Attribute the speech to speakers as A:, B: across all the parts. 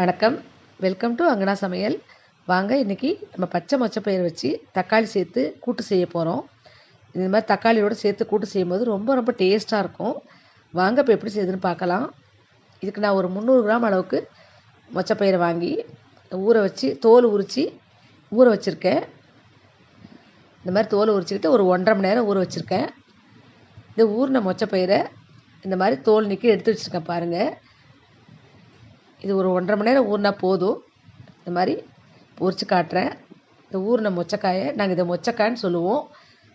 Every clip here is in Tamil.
A: வணக்கம். வெல்கம் டு அங்கனா சமையல். வாங்க இன்றைக்கி நம்ம பச்சை மொச்சப்பயிர் வச்சு தக்காளி சேர்த்து கூட்டு செய்ய போகிறோம் இந்த மாதிரி தக்காளியோடு சேர்த்து கூட்டு செய்யும்போது ரொம்ப ரொம்ப டேஸ்ட்டாக இருக்கும். வாங்க இப்போ எப்படி செய்யுதுன்னு பார்க்கலாம். இதுக்கு நான் ஒரு முந்நூறு கிராம் அளவுக்கு மொச்சப்பயிரை வாங்கி ஊற வச்சு தோல் உரித்து ஊற வச்சுருக்கேன். இந்த மாதிரி தோல் உரிச்சிக்கிட்டு ஒரு ஒன்றரை மணி நேரம் ஊற வச்சுருக்கேன். இந்த ஊறின மொச்சப்பயிரை இந்த மாதிரி தோல் நிற்க எடுத்து வச்சுருக்கேன் பாருங்கள் இது ஒரு ஒன்றரை மணி நேரம் ஊறினா போதும். இந்த மாதிரி பொரிச்சு காட்டுறேன். இந்த ஊறின மொச்சக்காயை நாங்கள் இதை மொச்சக்காய்ன்னு சொல்லுவோம்.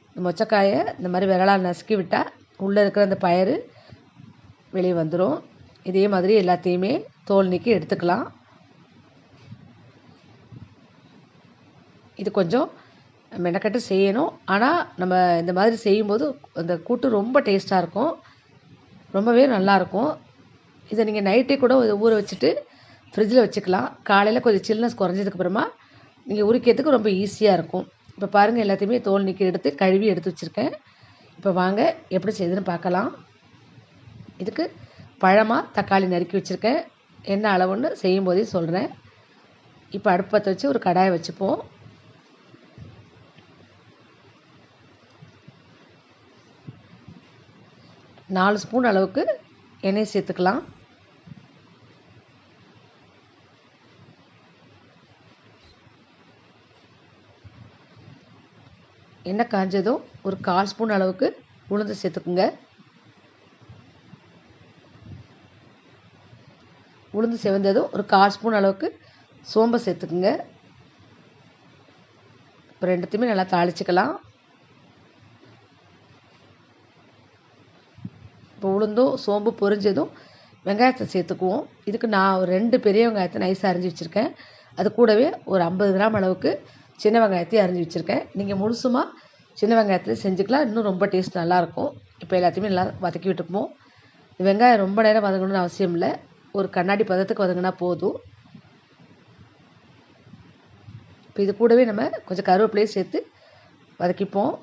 A: இந்த மொச்சக்காயை இந்த மாதிரி விரலால் நசுக்கி விட்டால் உள்ளே இருக்கிற அந்த பயிறு வெளியே வந்துடும் இதே மாதிரி எல்லாத்தையுமே தோல் நீக்கி எடுத்துக்கலாம். இது கொஞ்சம் மெனக்கட்டு செய்யணும். ஆனால் நம்ம இந்த மாதிரி செய்யும்போது அந்த கூட்டு ரொம்ப டேஸ்ட்டாக இருக்கும். ரொம்பவே நல்லாயிருக்கும் இதை நீங்கள் நைட்டே கூட ஊற வச்சுட்டு ஃப்ரிட்ஜில் வச்சுக்கலாம். காலையில் கொஞ்சம் சில்னஸ் குறைஞ்சதுக்கப்புறமா நீங்கள் உரிக்கிறதுக்கு ரொம்ப ஈஸியாக இருக்கும். இப்போ பாருங்கள் எல்லாத்தையுமே தோல் நீக்கி எடுத்து கழுவி எடுத்து வச்சுருக்கேன். இப்போ வாங்க எப்படி செய்யுதுன்னு பார்க்கலாம். இதுக்கு பழமாக தக்காளி நறுக்கி வச்சுருக்கேன். என்ன அளவுன்னு செய்யும் போதே சொல்கிறேன் இப்போ அடுப்பத்தை வச்சு ஒரு கடாயை வச்சுப்போம். நாலு ஸ்பூன் அளவுக்கு எண்ணெய் சேர்த்துக்கலாம். எண்ணெய் காஞ்சதும் ஒரு கால் ஸ்பூன் அளவுக்கு உளுந்து சேர்த்துக்குங்க. உளுந்து செவந்ததும் ஒரு கால் ஸ்பூன் அளவுக்கு சோம்பை சேர்த்துக்குங்க. இப்போ ரெண்டுத்தையுமே நல்லா தாளிச்சுக்கலாம். இப்போ உளுந்தும் சோம்பு பொரிஞ்சதும் வெங்காயத்தை சேர்த்துக்குவோம். இதுக்கு நான் ஒரு ரெண்டு பெரிய வெங்காயத்தை நைஸாக அரிஞ்சு வச்சுருக்கேன். அது கூடவே ஒரு ஐம்பது கிராம் அளவுக்கு சின்ன வெங்காயத்தையும் அரிஞ்சு வச்சுருக்கேன். நீங்கள் முழுசுமாக சின்ன வெங்காயத்தில் செஞ்சுக்கலாம். இன்னும் ரொம்ப டேஸ்ட் நல்லாயிருக்கும். இப்போ எல்லாத்தையுமே நல்லா வதக்கி விட்டுப்போம் வெங்காயம் ரொம்ப நேரம் வதங்கணும்னு அவசியம் இல்லை. ஒரு கண்ணாடி பதத்துக்கு வதங்கினா போதும். இப்போ இது கூடவே நம்ம கொஞ்சம் கருவேப்பிலையும் சேர்த்து வதக்கிப்போம்.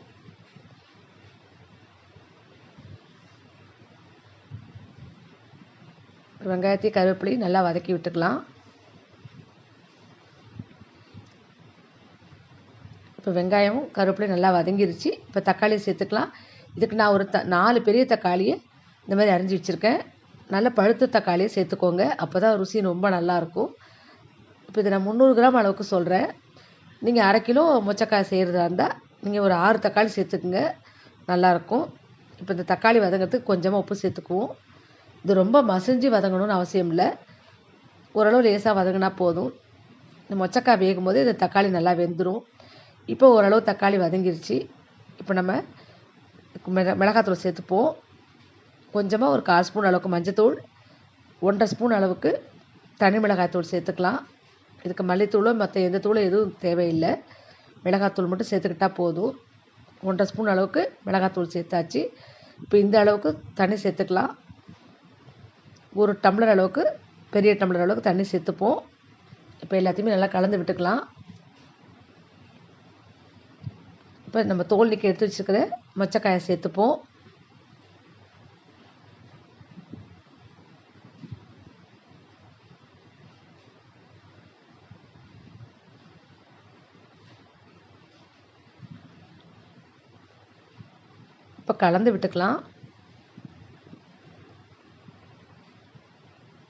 A: வெங்காயத்தையும் கருவேப்பிலையும் நல்லா வதக்கி விட்டுக்கலாம். இப்போ வெங்காயமும் கருவேப்பிலையும் நல்லா வதங்கிருச்சு. இப்போ தக்காளியை சேர்த்துக்கலாம். இதுக்கு நான் ஒரு த நாலு பெரிய தக்காளியை இந்த மாதிரி அரிஞ்சு வச்சுருக்கேன். நல்ல பழுத்த தக்காளியை சேர்த்துக்கோங்க. அப்போ தான் ருசி ரொம்ப நல்லாயிருக்கும் இப்போ இதை நான் முந்நூறு கிராம் அளவுக்கு சொல்கிறேன் நீங்கள் அரை கிலோ மொச்சக்காய் செய்கிறதா இருந்தால் நீங்கள் ஒரு ஆறு தக்காளி சேர்த்துக்குங்க. நல்லாயிருக்கும் இப்போ இந்த தக்காளி வதங்கிறதுக்கு கொஞ்சமாக உப்பு சேர்த்துக்குவோம். இது ரொம்ப மசிஞ்சு வதங்கணும்னு அவசியம் இல்லை. ஓரளவு லேசாக வதங்கினா போதும். இந்த மொச்சக்காய் வேகும் போது இந்த தக்காளி நல்லா வெந்துடும் இப்போ ஓரளவு தக்காளி வதங்கிருச்சு. இப்போ நம்ம மிள மிளகாத்தூள் சேர்த்துப்போம். கொஞ்சமாக ஒரு கால் ஸ்பூன் அளவுக்கு மஞ்சத்தூள் ஒன்றரை ஸ்பூன் அளவுக்கு தனி மிளகாய்த்தூள் சேர்த்துக்கலாம். இதுக்கு மல்லித்தூளோ மற்ற எந்த தூளும் எதுவும் தேவையில்லை. மிளகாத்தூள் மட்டும் சேர்த்துக்கிட்டால் போதும். ஒன்றரை ஸ்பூன் அளவுக்கு மிளகாத்தூள் சேர்த்தாச்சு. இப்போ இந்த அளவுக்கு தண்ணி சேர்த்துக்கலாம். ஒரு டம்ளர் அளவுக்கு பெரிய டம்ளர் அளவுக்கு தண்ணி சேர்த்துப்போம். இப்போ எல்லாத்தையுமே நல்லா கலந்து விட்டுக்கலாம். இப்போ நம்ம தோல் எடுத்து வச்சுருக்கிற மொச்சக்காயை சேர்த்துப்போம். இப்போ கலந்து விட்டுக்கலாம்.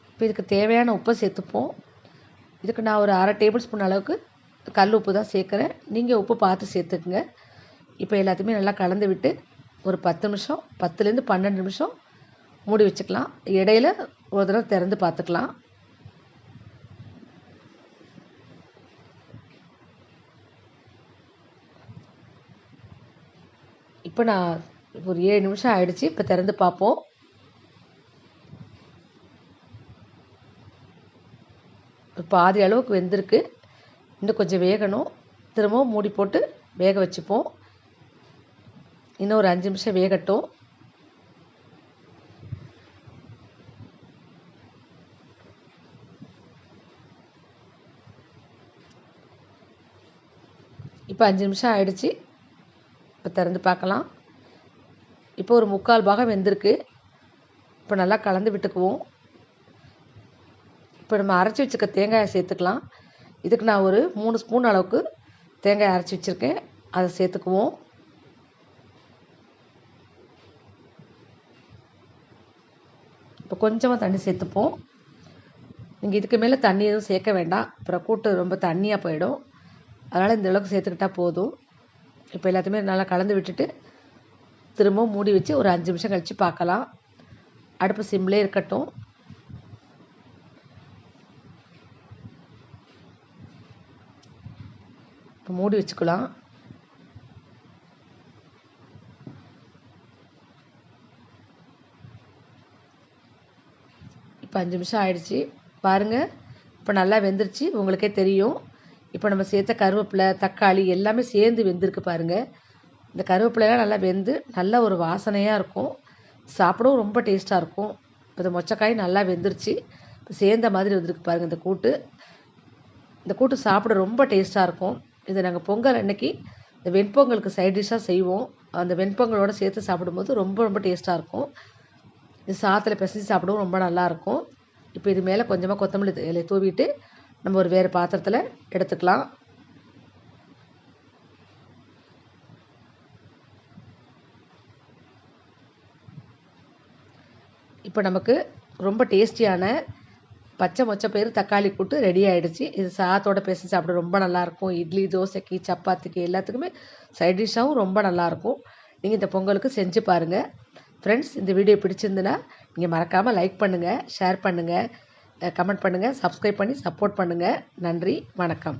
A: இப்போ இதுக்கு தேவையான உப்பை சேர்த்துப்போம். இதுக்கு நான் ஒரு அரை டேபிள் ஸ்பூன் அளவுக்கு கல் உப்பு தான் சேர்க்குறேன். நீங்கள் உப்பு பார்த்து சேர்த்துக்குங்க. இப்போ எல்லாத்தையுமே நல்லா கலந்து விட்டு ஒரு பத்து நிமிஷம் பத்துலேருந்து பன்னெண்டு நிமிஷம் மூடி வச்சுக்கலாம். இடையில ஒரு தடவை திறந்து பார்த்துக்கலாம். இப்போ நான் ஒரு ஏழு நிமிஷம் ஆயிடுச்சு. இப்போ திறந்து பார்ப்போம். பாதி அளவுக்கு வெந்திருக்கு. இன்னும் கொஞ்சம் வேகணும். திரும்பவும் மூடி போட்டு வேக வச்சுப்போம். இன்னும் ஒரு அஞ்சு நிமிஷம் வேகட்டும். இப்போ அஞ்சு நிமிஷம் ஆயிடுச்சு. இப்போ திறந்து பார்க்கலாம். இப்போ ஒரு முக்கால் பாகம் வெந்திருக்கு. இப்போ நல்லா கலந்து விட்டுக்குவோம். இப்போ நம்ம அரைச்சி வச்சுக்க தேங்காயை சேர்த்துக்கலாம். இதுக்கு நான் ஒரு மூணு ஸ்பூன் அளவுக்கு தேங்காய் அரைச்சி வச்சுருக்கேன். அதை சேர்த்துக்குவோம். இப்போ கொஞ்சமாக தண்ணி சேர்த்துப்போம். நீங்கள் இதுக்கு மேலே தண்ணி எதுவும் சேர்க்க வேண்டாம். அப்புறம் கூட்டு ரொம்ப தண்ணியாக போயிடும். அதனால் இந்த அளவுக்கு சேர்த்துக்கிட்டா போதும். இப்போ எல்லாத்தையுமே நல்லா கலந்து விட்டுட்டு திரும்பவும் மூடி வச்சு ஒரு அஞ்சு நிமிஷம் கழித்து பார்க்கலாம். அடுப்பு சிம்லே இருக்கட்டும். இப்போ மூடி வச்சுக்கலாம். அஞ்சு நிமிஷம் ஆயிடுச்சு. பாருங்கள் இப்போ நல்லா வெந்துருச்சு. உங்களுக்கே தெரியும். இப்போ நம்ம சேர்த்த கருவேப்பிலை தக்காளி எல்லாமே சேர்ந்து வெந்திருக்கு பாருங்கள் இந்த கருவேப்பிலையெல்லாம் நல்லா வெந்து நல்ல ஒரு வாசனையாக இருக்கும். சாப்பிடவும் ரொம்ப டேஸ்ட்டாக இருக்கும். இப்போ இந்த மொச்சக்காய் நல்லா வெந்துருச்சு. இப்போ சேர்ந்த மாதிரி வந்திருக்கு பாருங்கள் இந்த கூட்டு. இந்த கூட்டு சாப்பிட ரொம்ப டேஸ்ட்டாக இருக்கும். இதை நாங்கள் பொங்கல் அன்னைக்கு இந்த வெண்பொங்கலுக்கு சைட் டிஷ்ஷாக செய்வோம். அந்த வெண்பொங்கலோடு சேர்த்து சாப்பிடும்போது ரொம்ப ரொம்ப டேஸ்ட்டாக இருக்கும். இது சாத்தில் பிசைஞ்சு சாப்பிடவும் ரொம்ப நல்லாயிருக்கும். இப்போ இது மேலே கொஞ்சமாக கொத்தமல்லி இலையை தூவிட்டு நம்ம ஒரு வேறு பாத்திரத்தில் எடுத்துக்கலாம். இப்போ நமக்கு ரொம்ப டேஸ்டியான பச்சை மொச்சை பயிறு தக்காளி கூட்டு ரெடி ஆகிடுச்சு இது சாத்தோட பேசி சாப்பிட ரொம்ப நல்லாயிருக்கும். இட்லி தோசைக்கு சப்பாத்திக்கு எல்லாத்துக்குமே சைட் டிஷ்ஷாகவும் ரொம்ப நல்லாயிருக்கும். நீங்கள் இந்த பொங்கலுக்கு செஞ்சு பாருங்கள் ஃப்ரெண்ட்ஸ் இந்த வீடியோ பிடிச்சிருந்துன்னா நீங்கள் மறக்காமல் லைக் பண்ணுங்கள் ஷேர் பண்ணுங்கள் கமெண்ட் பண்ணுங்கள் சப்ஸ்கிரைப் பண்ணி சப்போர்ட் பண்ணுங்கள் நன்றி வணக்கம்.